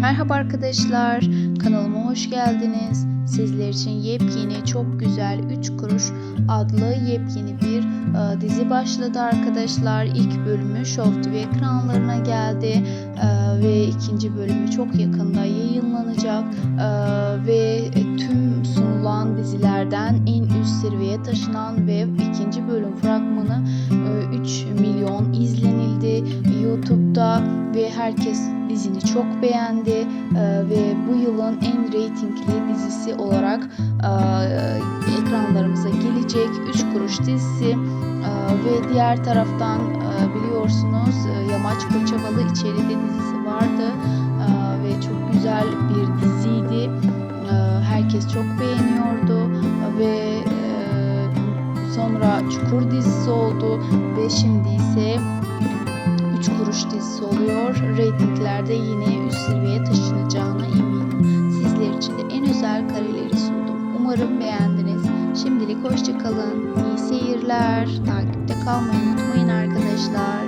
Merhaba arkadaşlar, kanalıma hoş geldiniz. Sizler için yepyeni, çok güzel 3 kuruş adlı yepyeni bir e, dizi başladı arkadaşlar. İlk bölümü Show TV ekranlarına geldi e, ve ikinci bölümü çok yakında yayınlanacak E, ve tüm sunulan dizilerden en üst seviyeye taşınan ve ikinci bölüm fragmanı e, 3 milyon YouTube'da ve herkes dizini çok beğendi Ee, ve bu yılın en reytingli dizisi olarak e, ekranlarımıza gelecek 3 kuruş dizisi. Ee, ve diğer taraftan e, biliyorsunuz e, Yamaç Koçovalı içeride dizisi vardı. Ee, ve çok güzel bir diziydi. Ee, herkes çok beğeniyordu. Ve e, sonra Çukur dizisi oldu. Ve şimdi ise 3 kuruş dizisi oluyor. Ratinglerde yine üst seviyeye taşınacağına eminim. Sizler için de en özel kareleri sundum. Umarım beğendiniz. Şimdilik hoşçakalın. İyi seyirler. Takipte kalmayı unutmayın arkadaşlar.